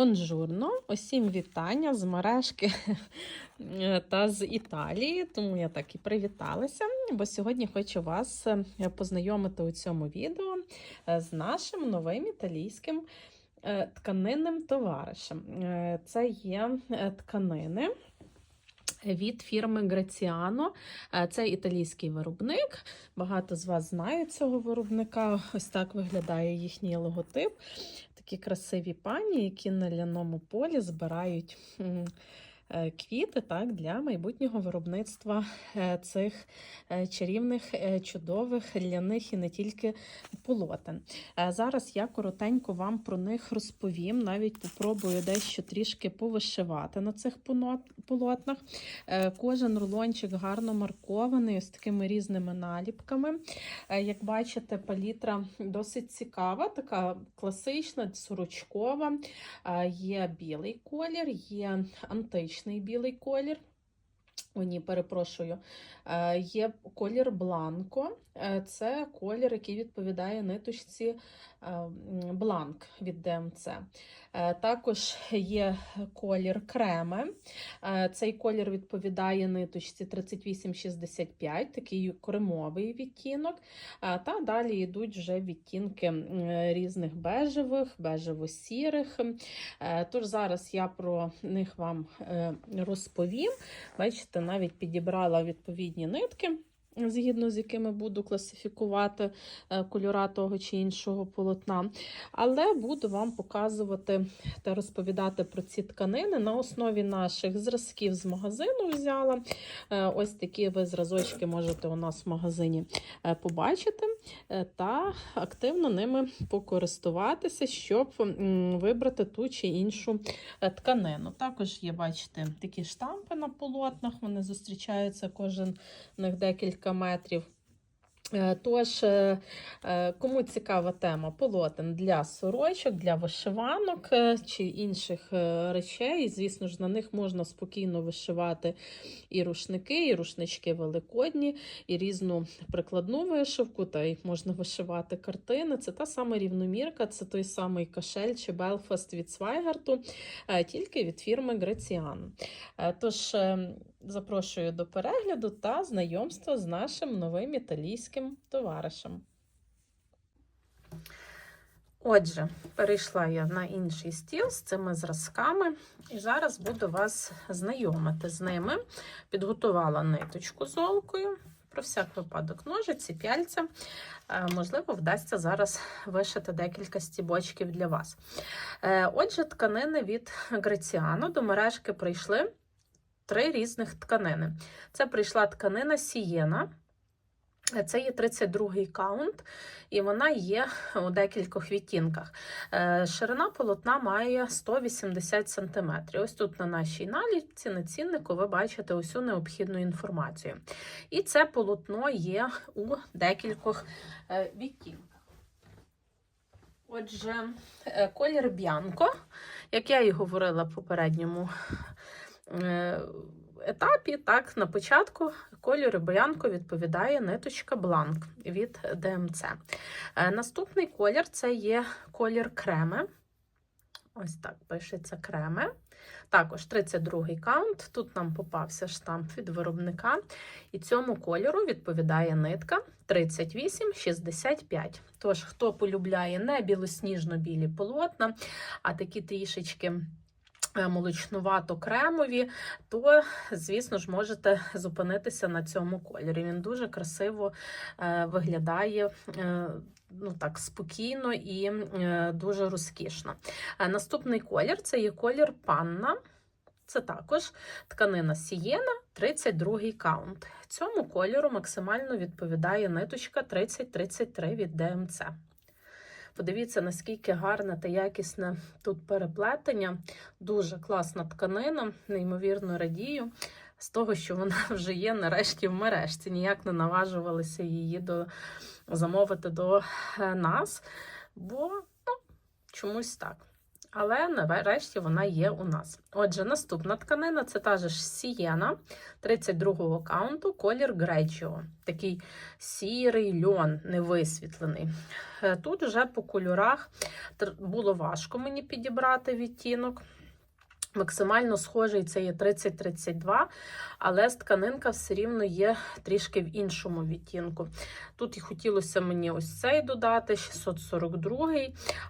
Бонжурно, усім вітання з мережки та з Італії, тому я так і привіталася, бо сьогодні хочу вас е, познайомити у цьому відео е, з нашим новим італійським е, тканинним товаришем. Це є тканини. Від фірми Граціано. Е, Це італійський виробник. Багато з вас знають цього виробника. Ось так виглядає їхній логотип. Такі красиві пані, які на ляному полі збирають квіти так, для майбутнього виробництва е, цих е, чарівних, е, чудових ляних і не тільки полотен. Е, Зараз я коротенько вам про них розповім. Навіть попробую дещо трішки повишивати на цих полотнах. Е, Кожен рулончик гарно маркований ось такими різними наліпками. Е, Як бачите, палітра досить цікава, така класична, сорочкова. Е, Є білий колір, є античний білий колір. О, ні, перепрошую. Е, Є колір бланко. Е, Це колір, який відповідає ниточці е, бланк від ДМЦ. Е, Також є колір креме. Е, Цей колір відповідає ниточці 3865, такий кремовий відтінок. Е, Та далі йдуть вже відтінки різних бежевих, бежево-сірих. Тож зараз я про них вам розповім. Бачите, навіть підібрала відповідні нитки. Згідно з якими буду класифікувати е, кольора того чи іншого полотна. Але буду вам показувати та розповідати про ці тканини на основі наших зразків з магазину взяла. Е, Ось такі ви зразочки можете у нас в магазині е, побачити та активно ними покористуватися, щоб вибрати ту чи іншу тканину. Також є, бачите, такі штампи на полотнах, вони зустрічаються кожен них декілька метрів. Е, Тож, е, е, кому цікава тема полотен для сорочок, для вишиванок чи інших речей, звісно ж, на них можна спокійно вишивати і рушники, і рушнички великодні, і різну прикладну вишивку, та й можна вишивати картини. Це та сама рівномірка, це той самий кашель чи Белфаст від Свайгарту, тільки від фірми Граціан. Е, Тож, е, запрошую до перегляду та знайомства з нашим новим італійським товаришем. Отже, перейшла я на інший стіл з цими зразками, і зараз буду вас знайомити з ними. Підготувала ниточку з олкою. Про всяк випадок ножиці, пяльця. Е, Можливо, вдасться зараз вишити декілька стібочків для вас. Е, Отже, тканини від Граціано до мережки прийшли три різних тканини. Це прийшла тканина Сієна. Це є 32-й каунт, і вона є у декількох відтінках. Е, Ширина полотна має 180 см. Ось тут на нашій наліпці, на ціннику, ви бачите усю необхідну інформацію. І це полотно є у декількох е, відтінках. Отже, е, колір б'янко, як я і говорила в попередньому етапі, так, на початку кольору боянко відповідає ниточка бланк від ДМЦ. Е, Наступний колір це є колір креме. Ось так пишеться креме. Також 32-й каунт. Тут нам попався штамп від виробника. І цьому кольору відповідає нитка 3865. Тож, хто полюбляє не білосніжно-білі полотна, а такі трішечки е, молочнувато-кремові, то, звісно ж, можете зупинитися на цьому кольорі. Він дуже красиво е, виглядає. е, Ну так, спокійно і е, дуже розкішно. Наступний колір це є колір панна. Це також тканина Сієна, 32-й каунт. Цьому кольору максимально відповідає ниточка 3033 від ДМЦ. Подивіться, наскільки гарне та якісне тут переплетення. Дуже класна тканина, неймовірно радію. З того, що вона вже є нарешті в мережці. Ніяк не наважувалися її до, замовити до е, нас, бо ну, чомусь так. Але нарешті вона є у нас. Отже, наступна тканина це та ж Сієна 32-го каунту, колір Греджіо. Такий сірий льон, невисвітлений. Е, Тут вже по кольорах було важко мені підібрати відтінок. Максимально схожий це є 30-32, але тканинка все рівно є трішки в іншому відтінку. Тут і хотілося мені ось цей додати, 642,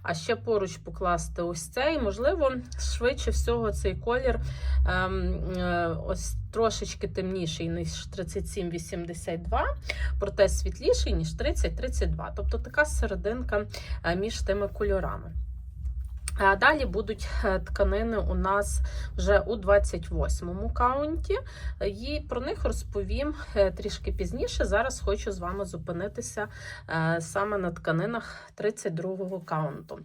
а ще поруч покласти ось цей. Можливо, швидше всього цей колір ем, е, ось трошечки темніший, ніж 3782, проте світліший, ніж 3032. Тобто така серединка е, між тими кольорами. А Далі будуть е, тканини у нас вже у 28-му каунті, і про них розповім е, трішки пізніше. Зараз хочу з вами зупинитися е, саме на тканинах 32-го каунту.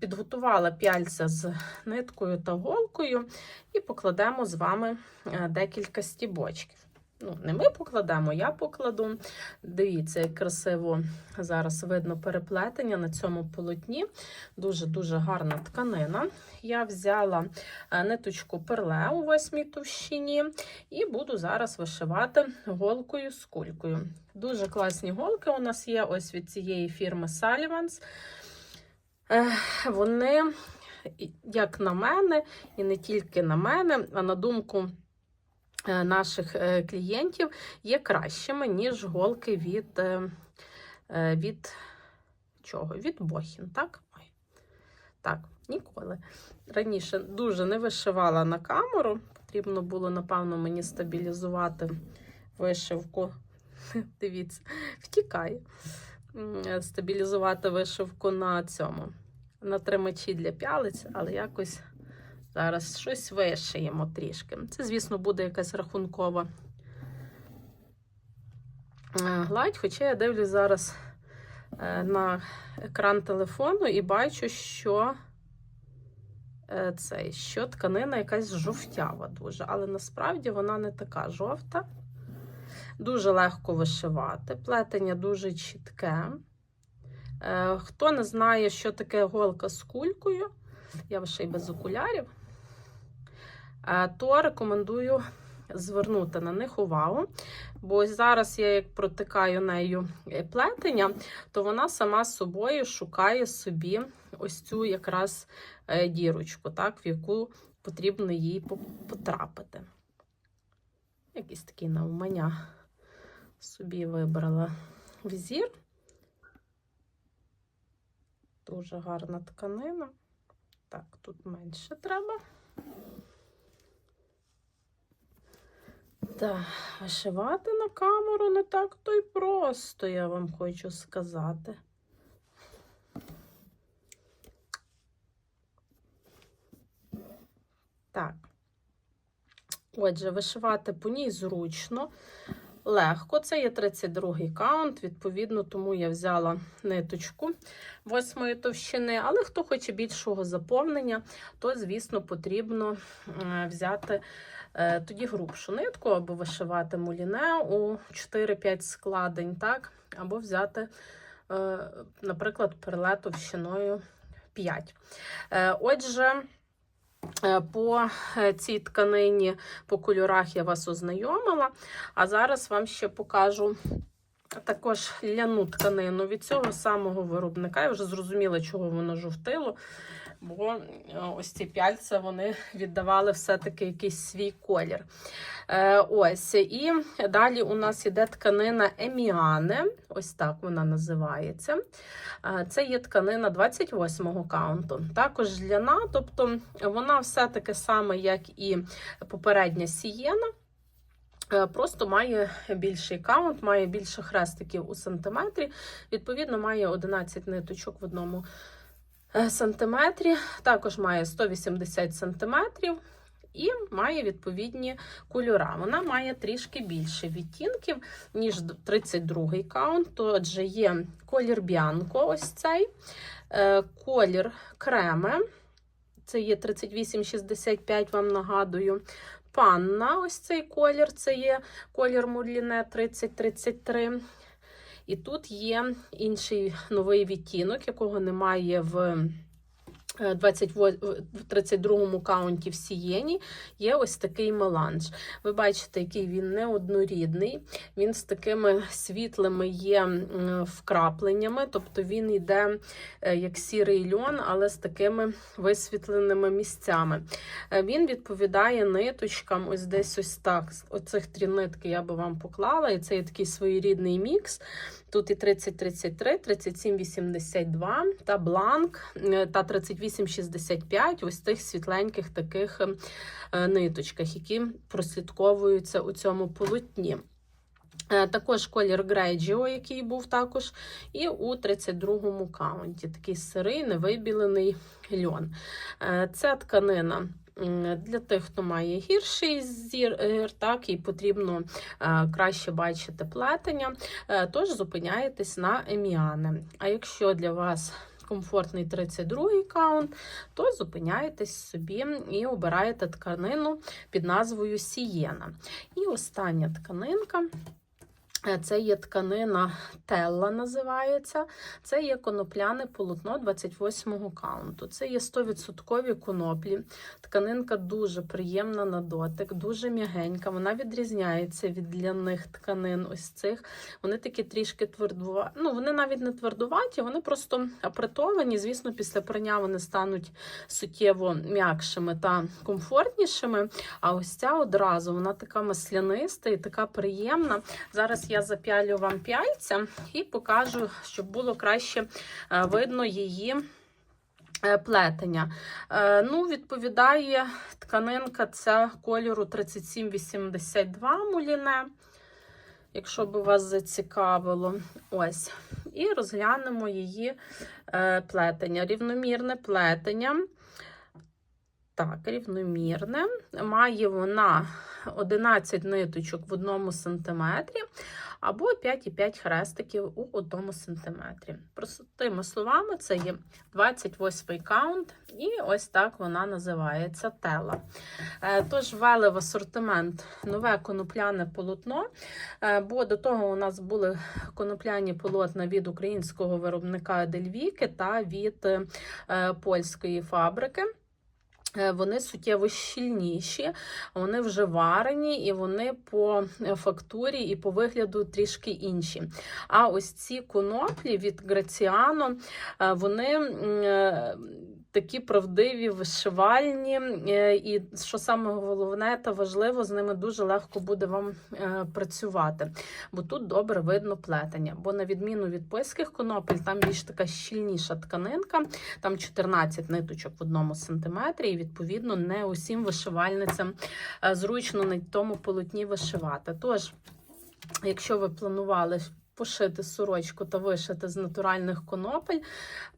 Підготувала пяльця з ниткою та голкою і покладемо з вами декілька стібочків. Ну, не ми покладемо, я покладу. Дивіться, як красиво зараз видно переплетення на цьому полотні. Дуже-дуже гарна тканина. Я взяла е, ниточку перле у восьмій товщині і буду зараз вишивати голкою з кулькою. Дуже класні голки у нас є ось від цієї фірми Sullivans. Е, Вони, як на мене, і не тільки на мене, а на думку наших е, клієнтів, є кращими, ніж голки від, е, е, від чого? Від Бохін, так? Ой. Так, ніколи. Раніше дуже не вишивала на камеру. Потрібно було, напевно, мені стабілізувати вишивку. Дивіться, втікає. Е, Стабілізувати вишивку на цьому, на тримачі для пялиць, але якось зараз щось вишиємо трішки. Це, звісно, буде якась рахункова е, гладь, хоча я дивлюсь зараз е, на екран телефону і бачу, що е, цей, що тканина якась жовтява дуже, але насправді вона не така жовта. Дуже легко вишивати, плетення дуже чітке. Хто не знає, що таке голка з кулькою, я й без окулярів, то рекомендую звернути на них увагу. Бо зараз я як протикаю нею е, плетення, то вона сама з собою шукає собі ось цю якраз е, дірочку, так, в яку потрібно їй потрапити. Якийсь такий навмання собі вибрала візір. Дуже гарна тканина. Так, тут менше треба. Так, вишивати на камеру не так то й просто, я вам хочу сказати. Так. Отже, вишивати по ній зручно, легко. Це є 32-й каунт, відповідно, тому я взяла ниточку восьмої товщини. Але хто хоче більшого заповнення, то, звісно, потрібно е, взяти тоді грубшу нитку, або вишивати муліне у 4-5 складень, так? або взяти, е, наприклад, перле товщиною 5. Е, Отже, Е, По е, цій тканині, по кольорах я вас ознайомила, а зараз вам ще покажу також ляну тканину від цього самого виробника. Я вже зрозуміла, чого воно жовтило, бо е, ось ці пяльця вони віддавали все-таки якийсь свій колір. Е, Ось, і далі у нас іде тканина Еміане, ось так вона називається. Е, Це є тканина 28-го каунту. Також ляна, тобто вона все таке саме, як і попередня сієна. Просто має більший каунт, має більше хрестиків у сантиметрі. Відповідно, має 11 ниточок в одному е, сантиметрі. Також має 180 сантиметрів і має відповідні кольора. Вона має трішки більше відтінків, ніж 32-й каунт. Отже, є колір Б'янко, ось цей, е, колір креме. Це є 3865, вам нагадую. Панна, ось цей колір, це є колір Мурліне 3033. І тут є інший новий відтінок, якого немає в 28 в 32-му каунті в Сієні є ось такий меланж. Ви бачите, який він неоднорідний, він з такими світлими є вкрапленнями, тобто він йде е, як сірий льон, але з такими висвітленими місцями. Е, Він відповідає ниточкам, ось десь ось так. Оцих три нитки я би вам поклала, і це є такий своєрідний мікс. Тут і 3033, 3782 та бланк е, та 3865, ось тих світленьких таких е, ниточках, які прослідковуються у цьому полотні. Е, Також колір Греджіо, який був також, і у 32-му каунті. Такий сирий, невибілений льон. Е, Ця тканина. М, Для тих, хто має гірший зір, е, так, і потрібно е, краще бачити плетення, е, тож зупиняєтесь на еміани. А якщо для вас комфортний 32-й каунт, то зупиняєтесь собі і обираєте тканину під назвою Сієна. І остання тканинка. Е, Це є тканина Телла, називається. Це є конопляне полотно 28-го каунту. Це є 100% коноплі. Тканинка дуже приємна на дотик, дуже м'ягенька. Вона відрізняється від ляних тканин. Ось цих. Вони такі трішки твердуваті. Ну, вони навіть не твердуваті, вони просто апретовані. Звісно, після прання вони стануть суттєво м'якшими та комфортнішими. А ось ця одразу вона така масляниста і така приємна. Зараз я запялю вам пяльця і покажу, щоб було краще е, видно її. е, Плетення. Е, Ну, відповідає тканинка ця кольору 3782 муліне, якщо б вас зацікавило. Ось. І розглянемо її плетення. Рівномірне плетення. Так, рівномірне. Має вона 11 ниточок в одному сантиметрі або 5,5 хрестиків у одному сантиметрі. Простими словами, це є 28 каунт, і ось так вона називається тела. Е, Тож ввели в асортимент нове конопляне полотно, е, бо до того у нас були конопляні полотна від українського виробника Дельвіки та від е, польської фабрики. Е, Вони суттєво щільніші, вони вже варені, і вони по фактурі і по вигляду трішки інші. А ось ці коноплі від Граціано, е, вони е, такі правдиві, вишивальні, е, і що саме головне та важливо, з ними дуже легко буде вам е, працювати, бо тут добре видно плетення. Бо на відміну від польських конопель, там більш така щільніша тканинка, там 14 ниточок в одному сантиметрі, і відповідно не усім вишивальницям е, зручно на тому полотні вишивати. Тож, якщо ви планували пошити сорочку та вишити з натуральних конопель,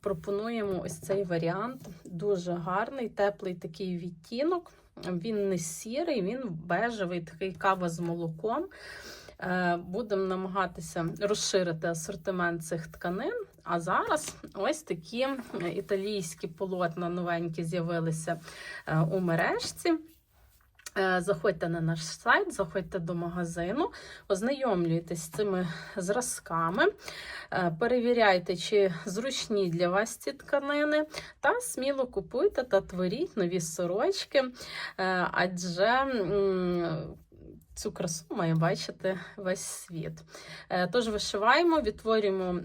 пропонуємо ось цей варіант. Дуже гарний, теплий такий відтінок. Він не сірий, він бежевий, такий кава з молоком. Е, Будемо намагатися розширити асортимент цих тканин. А зараз ось такі італійські полотна новенькі з'явилися е, у мережці. Е, Заходьте на наш сайт, заходьте до магазину, ознайомлюйтесь з цими зразками, е, перевіряйте, чи зручні для вас ці тканини, та сміло купуйте та творіть нові сорочки, е, адже цю красу має бачити весь світ. Тож вишиваємо, відтворюємо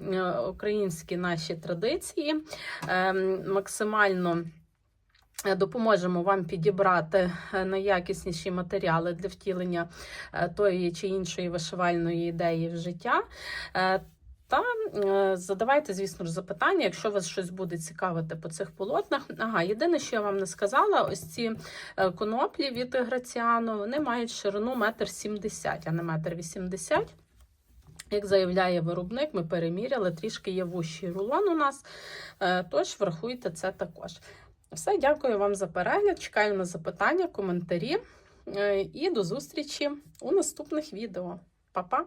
українські наші традиції, е, максимально. Допоможемо вам підібрати е, найякісніші матеріали для втілення е, тої чи іншої вишивальної ідеї в життя. Е, Та задавайте, звісно ж, запитання, якщо вас щось буде цікавити по цих полотнах. Ага, єдине, що я вам не сказала, ось ці коноплі від Граціано, вони мають ширину 1,70 м, а не 1,80 м. Як заявляє виробник, ми переміряли, трішки є вущий рулон у нас, тож врахуйте це також. Все, дякую вам за перегляд. Чекаю на запитання, коментарі е, і до зустрічі у наступних відео. Па-па!